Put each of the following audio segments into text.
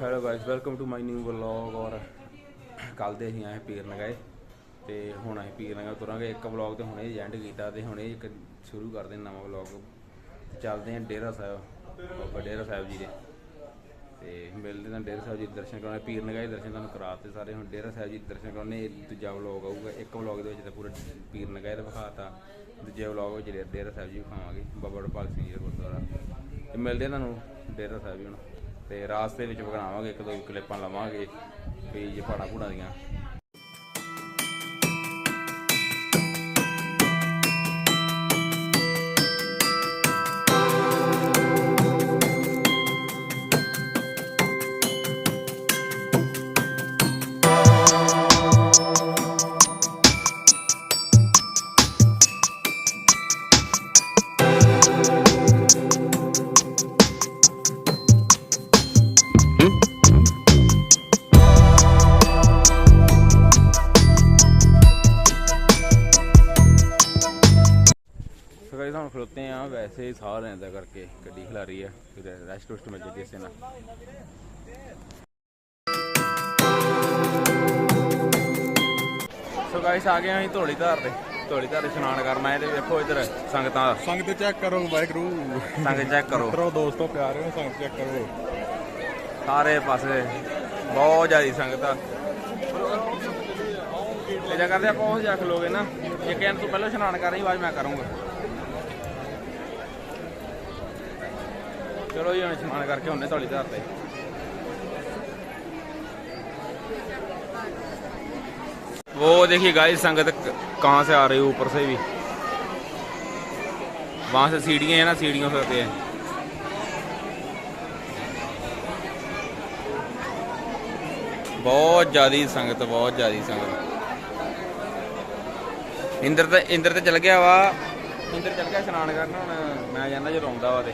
Hello guys welcome to my new vlog ਔਰ ਕੱਲ ਦੇ ਅਸੀਂ ਆਏ ਪੀਰ ਨਗਾਏ ਤੇ ਹੁਣ ਅਸੀਂ ਪੀਰ ਨਗਾ ਤੁਰਾਂਗੇ। ਇੱਕ ਵਲੌਗ ਤੇ ਹੁਣੇ ਐਂਡ ਕੀਤਾ ਤੇ ਹੁਣੇ ਇੱਕ ਸ਼ੁਰੂ ਕਰਦੇ ਨਵਾਂ ਵਲੌਗ ਚੱਲਦੇ ਹਾਂ ਡੇਰਾ ਸਾਹਿਬ, ਬਾਬਾ ਡੇਰਾ ਸਾਹਿਬ ਜੀ ਦੇ। ਤੇ ਮਿਲਦੇ ਹਾਂ ਡੇਰਾ ਸਾਹਿਬ ਜੀ ਦੇ ਦਰਸ਼ਨ ਕਰਾਉਣੇ। ਪੀਰ ਨਗਾਏ ਦੇ ਦਰਸ਼ਨ ਤੁਹਾਨੂੰ ਕਰਾਤੇ ਸਾਰੇ। ਹੁਣ ਡੇਰਾ ਸਾਹਿਬ ਜੀ ਦੇ ਦਰਸ਼ਨ ਕਰਾਉਣੇ, ਇਹ ਦੂਜਾ ਵਲੌਗ ਆਊਗਾ। ਇੱਕ ਵਲੌਗ ਦੇ ਵਿੱਚ ਤਾਂ ਪੂਰਾ ਪੀਰ ਨਗਾਏ ਦਾ ਵਿਖਾਤਾ। ਦੂਜੇ ਵਲੌਗ ਵਿੱਚ ਡੇਰਾ ਸਾਹਿਬ ਜੀ ਵਿਖਾਵਾਂਗੇ, ਬਾਬਾ ਵਡਭਾਗ ਸਿੰਘ ਜੀ ਦਾ ਗੁਰਦੁਆਰਾ। ਤੇ ਮਿਲਦੇ ਹਾਂ ਤੁਹਾਨੂੰ ਡੇਰਾ ਸਾਹਿਬ ਜੀ ਹੁਣ। ਤੇ ਰਾਸਤੇ ਵਿੱਚ ਬਣਾਵਾਂਗੇ ਇੱਕ ਦੋ ਕਲਿੱਪਾਂ ਲਵਾਂਗੇ ਵੀ ਜੇ ਪਹਾੜਾਂ ਪੂੜਾਂ ਦੀਆਂ। ਸੋ ਗਾਇਸ ਹੁਣ ਖਲੋਤੇ ਆ ਵੈਸੇ ਸਾਹ ਲੈਣ ਦਾ ਕਰਕੇ ਗੱਡੀ ਖਿਲਾ ਰਹੀ ਆ ਫਿਰ ਰੈਸਟ ਰੁਸਟ ਮਿਲ ਜੇ ਇਸੇ ਨਾਲ। ਸੋ ਗਾਇਸ ਆ ਗਏ ਅਸੀਂ ਧੋਲੀ ਧਾਰ ਤੇ। ਧੋਲੀ ਧਾਰ ਇਸ਼ਨਾਨ ਕਰਨ ਆਏ ਤੇ ਵੇਖੋ ਇੱਧਰ ਸੰਗਤਾਂ ਸੰਗਤ ਚੈੱਕ ਕਰੋ ਵਾਹਿਗੁਰੂ। ਸੰਗਤ ਚੈੱਕ ਕਰੋ। ਕਰੋ ਦੋਸਤੋ ਪਿਆਰੇ ਹੋ ਸੰਗਤ ਚੈੱਕ ਕਰੋ। ਸਾਰੇ ਪਾਸੇ ਬਹੁਤ ਜ਼ਿਆਦੀ ਸੰਗਤ ਆ। ਇਹਦਾ ਕਰਦੇ ਆਪਾਂ ਉਹ ਜਾ ਖਲੋਗੇ ਨਾ। ਜੇ ਕਹਿਣ ਤੋਂ ਪਹਿਲਾਂ ਇਸ਼ਨਾਨ ਕਰ ਰਹੀ ਆਵਾਜ਼ ਮੈਂ ਕਰੂੰਗਾ। ਚਲੋ ਜੀ ਹੁਣ ਇਸ਼ਨਾਨ ਕਰਕੇ ਹੁੰਨੇ ਧੌਲੀ ਧਾਰ ਤੇ वो देखिए गाइस संगत क- कहाँ से आ रही है ऊपर से भी वहां से सीढ़ियां हैं ना सीढ़ियों से होते हैं ਬਹੁਤ ਜ਼ਿਆਦੀ ਸੰਗਤ ਬਹੁਤ ਜ਼ਿਆਦੀ ਸੰਗਤ ਇੰਦਰ ਤੇ ਇੰਦਰ ਤੇ ਚਲ ਗਿਆ ਵਾ ਇੰਦਰ ਚਲ ਗਿਆ ਇਸ਼ਨਾਨ ਕਰਨ ਹੁਣ ਮੈਂ ਜਾਂਦਾ ਜਦੋਂ ਆਉਂਦਾ ਵਾ ਤੇ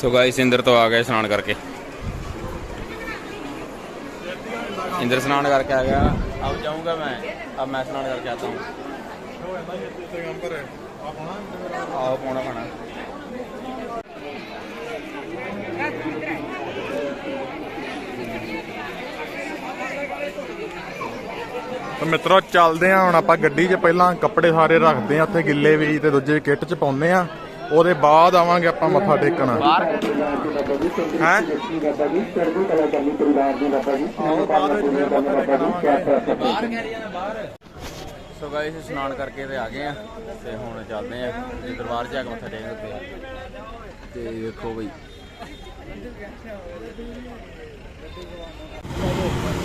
ਸੋ ਗਾਇਸ ਇੰਦਰ ਤੋਂ ਆ ਗਏ ਇਸ਼ਨਾਨ ਕਰਕੇ। ਇੰਦਰ ਇਸ਼ਨਾਨ ਕਰਕੇ ਆ ਗਿਆ। ਅਬ ਜਾਊਂਗਾ ਮੈਂ। ਅਬ ਮੈਂ ਇਸ਼ਨਾਨ ਕਰਕੇ ਆਤਾ ਹੂੰ। ਆਓ ਪੋਣਾ ਪਾਣਾ। ਤਾਂ ਮਿੱਤਰੋ, ਚੱਲਦੇ ਆ ਹੁਣ ਆਪਾਂ ਗੱਡੀ 'ਚ। ਪਹਿਲਾਂ ਕੱਪੜੇ ਸਾਰੇ ਰੱਖਦੇ ਆ, ਉੱਥੇ ਗਿੱਲੇ ਵੀ ਤੇ ਦੂਜੇ ਕਿੱਟ 'ਚ ਪਾਉਂਦੇ ਆ। ਉਹਦੇ ਬਾਅਦ ਆਵਾਂਗੇ ਆਪਾਂ ਮੱਥਾ ਟੇਕਣ बाहर ਹੈ ਬਾਹਰ ਕਹਿ ਰਹੀ ਆ ਬਾਹਰ ਸੋ ਗਾਇਸ ਇਸ਼ਨਾਨ ਕਰਕੇ ਤੇ ਆ ਗਏ ਆ ਤੇ ਹੁਣ ਚੱਲਦੇ ਆ ਤੇ ਦਰਬਾਰ ਜਾ ਕੇ ਮੱਥਾ ਟੇਕਦੇ ਆ ਤੇ ਵੇਖੋ ਬਈ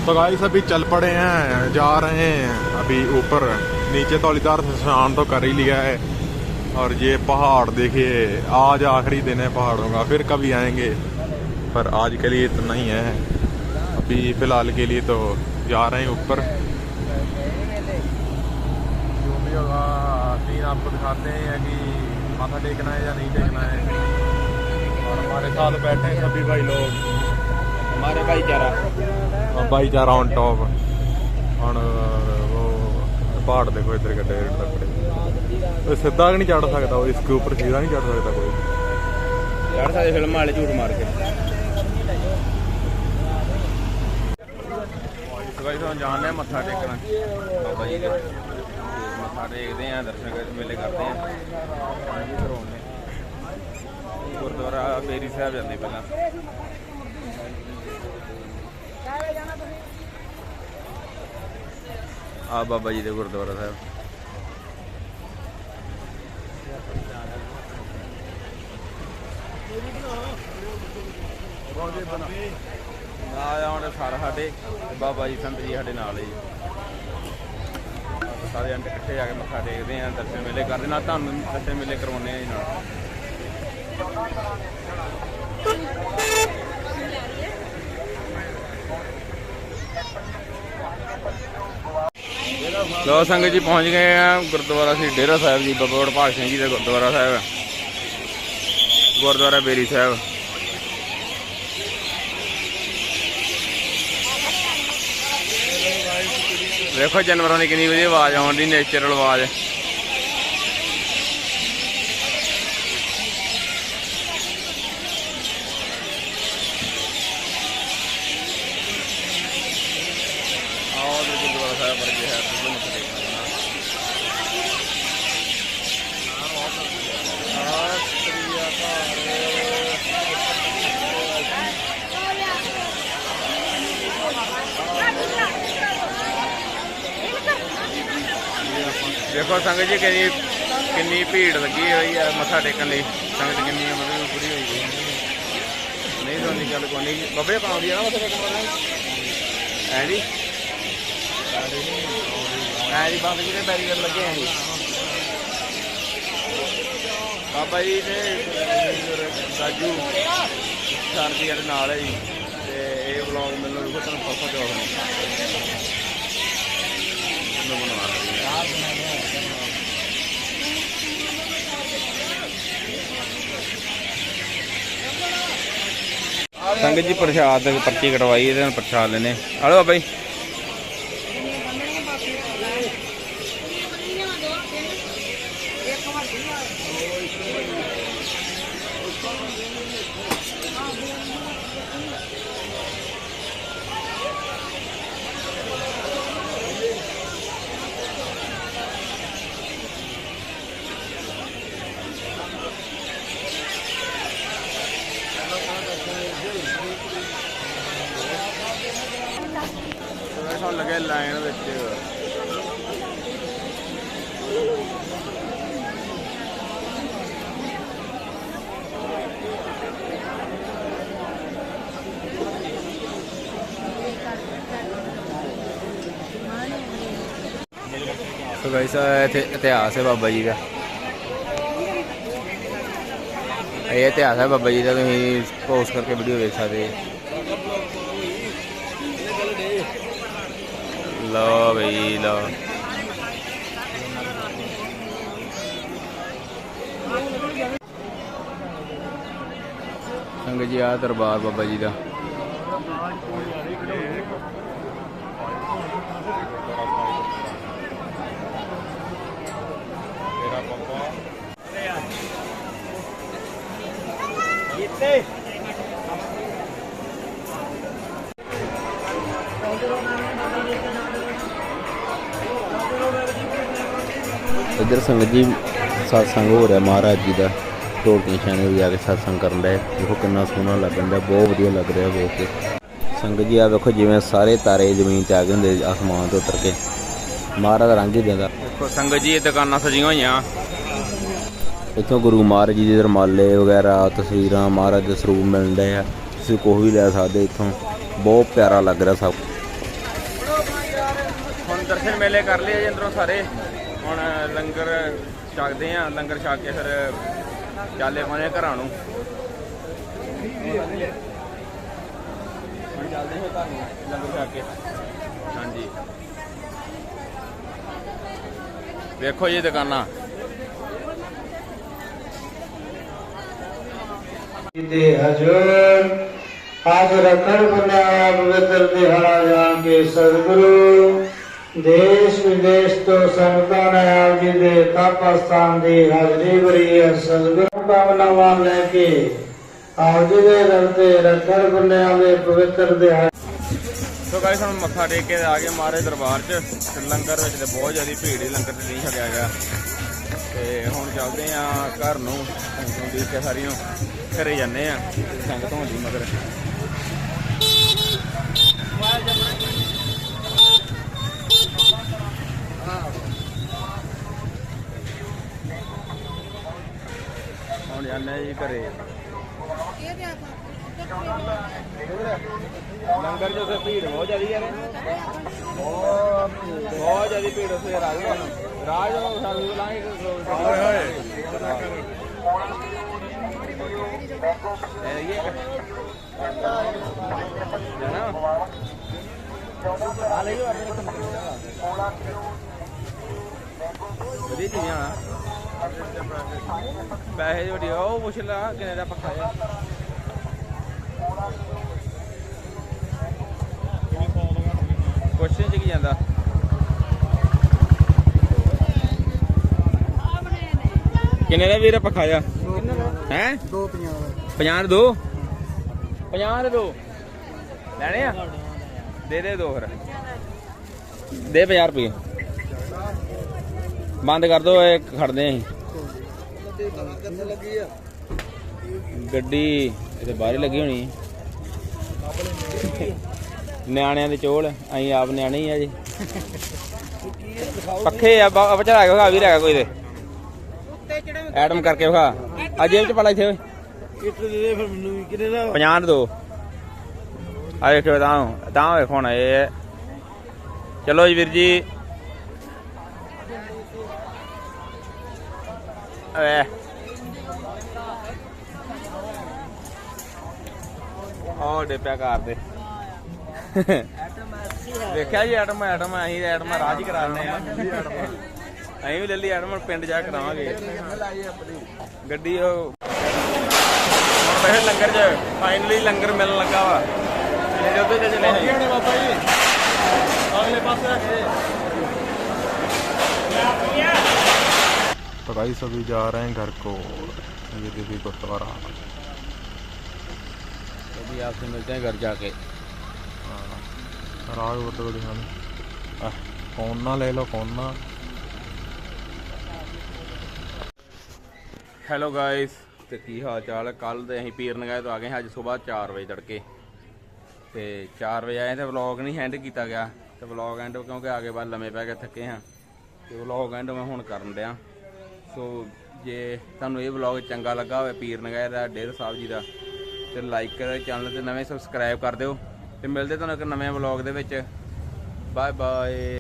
तो गाइस अभी चल पड़े हैं जा रहे हैं अभी ऊपर नीचे तौलीदार से स्नान तो कर ही लिया है और ये पहाड़ देखिए आज आखिरी दिन है पहाड़ों का फिर कभी आएंगे पर आज के लिए इतना ही है अभी फ़िलहाल के लिए तो जा रहे हैं ऊपर सीन आपको दिखाते हैं कि माथा टेकना है या नहीं टेकना है और हमारे साथ बैठे हैं सभी भाई लोग हमारे भाईचारा भाईचारा ऑन टॉप और वो पहाड़ देखो इधर के डेढ़ लकड़े ਸਿੱਧਾ ਨਹੀਂ ਚੜ ਸਕਦਾ ਉਹ ਇਸਕੇ ਉੱਪਰ ਸੀधा ਨਹੀਂ ਚੜ ਸਕਦਾ ਕੋਈ। ਯਾਰ ਸਾਡੇ ਫਿਲਮ ਵਾਲੇ ਝੂਠ ਮਾਰ ਕੇ। ਸਗਾਈ ਤੋਂ ਜਾਣਦੇ ਆ ਮੱਥਾ ਟੇਕਣ? ਬਾਬਾ ਜੀ ਦੇ। ਮੱਥਾ ਟੇਕਦੇ ਆ ਦਰਸ਼ਨ ਕਰ ਮੇਲੇ ਕਰਦੇ ਆ। ਪਾਣੀ ਘਰੋਂਦੇ ਗੁਰਦੁਆਰਾ ਬੇਰੀ ਸਾਹਿਬ ਜਾਂਦੇ ਪਹਿਲਾਂ। ਆ ਬਾਬਾ ਜੀ ਦੇ ਗੁਰਦੁਆਰਾ ਸਾਹਿਬ। ਨਾਲ ਆਉਣ ਸਾਰਾ ਸਾਡੇ, ਤੇ ਬਾਬਾ ਜੀ ਸੰਤ ਜੀ ਸਾਡੇ ਨਾਲ ਹੀ। ਸਾਰੇ ਅੰਡੇ ਇਕੱਠੇ ਆ ਕੇ ਮੱਥਾ ਟੇਕਦੇ ਆਂ, ਦਰਸ਼ਨ ਮੇਲੇ ਕਰਦੇ ਨਾਲ, ਤੁਹਾਨੂੰ ਦਰਸ਼ਨ ਮੇਲੇ ਕਰਵਾਉਂਦੇ ਆ ਜੀ ਨਾਲ। ਲੋ ਸੰਗਤ ਜੀ ਪਹੁੰਚ ਗਏ ਆ ਗੁਰਦੁਆਰਾ ਸ੍ਰੀ ਡੇਰਾ ਸਾਹਿਬ ਜੀ, ਬਾਬਾ ਭਾਗ ਸਿੰਘ ਜੀ ਦਾ ਗੁਰਦੁਆਰਾ ਸਾਹਿਬ। ਗੁਰਦੁਆਰਾ ਬੇਰੀ ਸਾਹਿਬ। ਵੇਖੋ ਜਾਨਵਰਾਂ ਦੀ ਕਿੰਨੀ ਵਧੀਆ ਆਵਾਜ਼ ਆਉਂਦੀ ਨੇਚਰਲ ਆਵਾਜ਼। ਦੇਖੋ ਸੰਗਤ ਜੀ ਕਿੰਨੀ ਕਿੰਨੀ ਭੀੜ ਲੱਗੀ ਹੋਈ ਹੈ ਮੱਥਾ ਟੇਕਣ ਲਈ। ਸੰਗਤ ਕਿੰਨੀ ਮਤਲਬ ਪੂਰੀ ਹੋਈ ਗਈ ਨਹੀਂ ਤਾਂ ਨਹੀਂ ਗੱਲ ਕੋਈ ਨਹੀਂ। ਬੱਬੇ ਪਾਉਂਦੀ ਆ ਨਾ ਮੱਥਾ ਟੇਕਣ ਵਾਲਾ? ਐ ਜੀ? ਐ ਜੀ, ਬੰਦ ਕਿਤੇ ਬੈਰੀਅਰ ਲੱਗੇ ਆ ਜੀ। ਬਾਬਾ ਜੀ ਤੇ ਰਾਜੂ ਸਰ ਜੀ ਦੇ ਨਾਲ ਹੈ ਜੀ। ਤੇ ਇਹ ਵਲੌਗ ਮੈਨੂੰ ਰੁਕੋ ਤੁਹਾਨੂੰ ਫੋਟੋ ਦਿਓ। ਹੁਣ ਮੈਂ ਬਣਵਾ ਸੰਗਤ ਜੀ ਪ੍ਰਸ਼ਾਦ ਦੀ ਪਰਚੀ ਕਟਵਾਈ ਇਹਦੇ ਨਾਲ ਪ੍ਰਸ਼ਾਦ ਲੈਨੇ ਆਲੋ ਬਾਬਾ ਜੀ ਹੁਣ ਲੱਗੇ ਲਾਈਨ ਵਿੱਚ ਸੋ ਗਾਇਸ ਇੱਥੇ ਇਤਿਹਾਸ ਹੈ ਬਾਬਾ ਜੀ ਦਾ ਇਹ ਇਤਿਹਾਸ ਹੈ ਬਾਬਾ ਜੀ ਦਾ ਤੁਸੀਂ ਪੋਸਟ ਕਰਕੇ ਵੀਡੀਓ ਵੇਖ ਸਕਦੇ ਹੋ ਲਓ ਬਈ ਲਓ ਸੰਗਤ ਜੀ ਆ ਦਰਬਾਰ ਬਾਬਾ ਜੀ ਇੱਧਰ ਸੰਗਤ ਜੀ satsang ਹੋ ਰਿਹਾ ਮਹਾਰਾਜ ਜੀ ਦਾ। ਢੋਲਕੀਆਂ ਛਾਣੇ ਜਾ ਕੇ satsang ਕਰਨ ਦਾ ਦੇਖੋ ਕਿੰਨਾ ਸੋਹਣਾ ਲੱਗਣ ਦਾ ਬਹੁਤ ਵਧੀਆ ਲੱਗ ਰਿਹਾ ਵੇਖ ਕੇ। ਸੰਗਤ ਜੀ ਆ ਵੇਖੋ ਜਿਵੇਂ ਸਾਰੇ ਤਾਰੇ ਜ਼ਮੀਨ ਤੇ ਆ ਗਏ ਹੁੰਦੇ ਆਸਮਾਨ ਤੋਂ ਉਤਰ ਕੇ। ਮਹਾਰਾਜ ਦਾ ਰੰਗ ਹੀ ਦਿੰਦਾ। ਦੇਖੋ ਸੰਗਤ ਜੀ, ਇਹ ਦੁਕਾਨਾਂ ਸਜੀਆਂ ਹੋਈਆਂ। ਇੱਥੋਂ ਗੁਰੂ ਮਹਾਰਾਜ ਜੀ ਦੇ ਰਮਾਲੇ ਵਗੈਰਾ, ਤਸਵੀਰਾਂ ਮਹਾਰਾਜ ਦੇ ਸਰੂਪ ਮਿਲਦੇ ਆ। ਤੁਸੀਂ ਕੁਛ ਵੀ ਲੈ ਸਕਦੇ ਇੱਥੋਂ। ਬਹੁਤ ਪਿਆਰਾ ਲੱਗ ਰਿਹਾ ਸਭ। ਹੁਣ ਦਰਸ਼ਨ ਮੇਲੇ ਕਰ ਲਏ ਜੀ ਅੰਦਰੋਂ ਸਾਰੇ। ਹੁਣ ਲੰਗਰ ਛਕਦੇ ਆ, ਲੰਗਰ ਛਕ ਕੇ ਫਿਰ ਚਾਲੇ ਪਾਣੇ ਘਰਾਂ ਨੂੰ। ਹੁਣ ਚੱਲਦੇ ਹਾਂ ਘਰ ਨੂੰ, ਲੰਗਰ ਛਕ ਕੇ। ਹਾਂਜੀ। ਵੇਖੋ ਜੀ ਦੁਕਾਨਾਂ। ਦੇ ਹਜੂਰ ਆਜ ਰਖੜ ਬਨਾਇਆ ਪਵਿੱਤਰ ਦਿਹਾੜਾ ਜਾਂ ਕੇ ਸਤਿਗੁਰੂ। ਦੇਸ਼ ਵਿਦੇਸ਼ ਤੋਂ ਸੰਗਤਾਂ ਨੇ ਆਪ ਜੀ ਦੇ ਤਪ ਦੀ ਹਾਜ਼ਰੀ ਭਰੀ ਹੈ। ਸਤਿਗੁਰੂ ਭਾਵਨਾਵਾਂ ਲੈ ਕੇ ਆਪ ਜੀ ਦੇ ਦਰ ਤੇ ਰਖੜ ਬਨਾਇਆ ਦੇ ਪਵਿੱਤਰ ਦਿਹਾੜੇ। ਸੋ ਗਾਇਸ, ਹੁਣ ਮੱਥਾ ਟੇਕ ਕੇ ਆ ਗਏ ਮਹਾਰਾਜ ਦਰਬਾਰ 'ਚ। ਲੰਗਰ ਵਿੱਚ ਤੇ ਬਹੁਤ ਜ਼ਿਆਦਾ ਭੀੜ ਹੀ ਲੰਗਰ 'ਚ ਨਹੀਂ ਛਕਿਆ ਗਿਆ। ਤੇ ਹੁਣ ਚੱਲਦੇ ਆ ਘਰ ਨੂੰ ਸੰਗਤਾਂ ਦੀ ਕੇ ਸਾਰੀਆਂ ਘਰੇ ਜਾਂਦੇ ਆ, ਸੰਗਤ ਹੁੰਦੀ ਮਗਰ। ਹੁਣ ਜਾਂਦੇ ਆ ਜੀ ਘਰੇ। ਲੰਗਰ ਜੋ ਸੇ ਭੀੜ ਬਹੁਤ ਜ਼ਿਆਦੀ ਹੈ ਬਹੁਤ ਬਹੁਤ ਜ਼ਿਆਦੀ ਭੀੜ ਉਸੇ ਰਾਜ ਨੂੰ। ਰਾਜ ਨੂੰ ਸਾਨੂੰ ਲਾਂਗੇ ਹਾਏ ਹਾਏ। ਇਹ ਇਹ ਨਾ ਆ ਲਈ ਵਧੀਆ ਚੀਜ਼ਾਂ ਆ ਪੈਸੇ ਜੋੜੀ ਉਹ ਪੁੱਛ ਲਾ ਕਿੰਨੇ ਦਾ ਪੱਕਾ ਆ ਕੁਐਸਚਨ ਚ ਕੀ ਜਾਂਦਾ? ਕਿੰਨੇ ਦਾ ਵੀਰ ਪੱਖਾ ਆ ਹੈ? ਦੋ ਪੰਜਾਹ 50 ਦੇ? ਦੋ 50 ਦੇ ਦੋ। ਲੈਣੇ ਆ? ਦੇ ਦੇ ਦੋ ਫਿਰ। ਦੇ 50 ਰੁਪਏ। ਬੰਦ ਕਰ ਦੋ, ਇਹ ਖੜਦੇ ਆਂ ਗੱਡੀ ਇਹਦੇ ਬਾਹਰ ਲੱਗੀ ਹੋਣੀ। ਨਿਆਣਿਆਂ ਦੇ ਚੋਲ, ਅਸੀਂ ਆਪ ਨਿਆਣੇ ਹੀ ਆ ਜੀ। ਪੱਖੇ ਆ, ਬ- ਬਚਾ ਕੇ ਵਿਖਾ ਵੀ ਰਹਿਗਾ ਕੋਈ ਦੇ ਐਟਮ ਕਰਕੇ ਵਿਖਾ। ਆ ਜੇਬ ਚ ਪਾ ਲੈ ਇੱਥੇ। ਓਏ ਕਿੱਟ ਦੇ ਦੇ ਫਿਰ ਮੈਨੂੰ ਵੀ ਕਿੰਨੇ ਦਾ? 50 ਦੇ ਦੋ। ਆ ਵੇਖੋ ਤਾਂ ਤਾਂ ਵੇਖੋ ਹੁਣ ਇਹ। ਚਲੋ ਜੀ ਵੀਰ ਜੀ। ਏ ਉਹ ਡੇ ਪਿਆ ਕਾਰ ਦੇ। ਦੇਖਿਆ ਜੀ ਐਟਮ ਐਟਮ ਅਸੀਂ ਐਟਮ ਰਾਜ ਕਰਾਣੇ ਆ ਅਸੀਂ ਵੀ ਲੈ ਲਈ ਐਟਮ ਪਿੰਡ ਜਾ ਕੇ ਕਰਾਵਾਂਗੇ ਗੱਡੀ ਉਹ ਹੁਣ ਬੈਠੇ ਲੰਗਰ 'ਚ ਫਾਈਨਲੀ ਲੰਗਰ ਮਿਲਣ ਲੱਗਾ ਵਾ ਇਹਦੇ ਉੱਤੇ ਤੇ ਚਲੇ ਨੇ ਬਾਬਾ ਜੀ ਅਗਲੇ ਪਾਸੇ ਰੱਖੇ तो गाइस अभी जा रहे हैं घर को ये देवी गुरुद्वारा अभी आपसे मिलते हैं घर जाके राग बड़े बड़े हैं फोन ना ले लो फोन ना ਹੈਲੋ ਗਾਇਸ ਤੇ ਕੀ ਹਾਲ ਚਾਲ ਹੈ ਕੱਲ ਦੇ ਅਸੀਂ ਪੀਰ ਨਗਾਏ ਤੋਂ ਆ ਗਏ ਹਾਂ ਅੱਜ ਸਵੇਰ 4 ਵਜੇ ਤੜਕੇ। ਤੇ 4 ਵਜੇ ਆਏ ਤੇ ਵਲੌਗ ਨਹੀਂ ਹੈਂਡ ਕੀਤਾ ਗਿਆ। ਤੇ ਵਲੌਗ ਐਂਡ ਕਿਉਂਕਿ ਆਗੇ ਬਾਅਦ ਲੰਮੇ ਪੈ ਕੇ ਥੱਕੇ ਹਾਂ। ਤੇ ਵਲੌਗ ਐਂਡ ਮੈਂ ਹੁਣ ਕਰਨ ਡਿਆ। ਸੋ ਜੇ ਤੁਹਾਨੂੰ ਇਹ ਵਲੌਗ ਚੰਗਾ ਲੱਗਾ ਹੋਵੇ ਪੀਰ ਨਗਾਏ ਦਾ, ਡੇਰ ਸਾਹਿਬ ਜੀ ਦਾ, ਤੇ ਲਾਈਕ ਕਰੋ ਚੈਨਲ ਤੇ ਨਵੇਂ ਸਬਸਕ੍ਰਾਈਬ ਕਰ ਦਿਓ। ਤੇ ਮਿਲਦੇ ਤੁਹਾਨੂੰ ਇੱਕ ਨਵੇਂ ਵਲੌਗ ਦੇ ਵਿੱਚ। Bye bye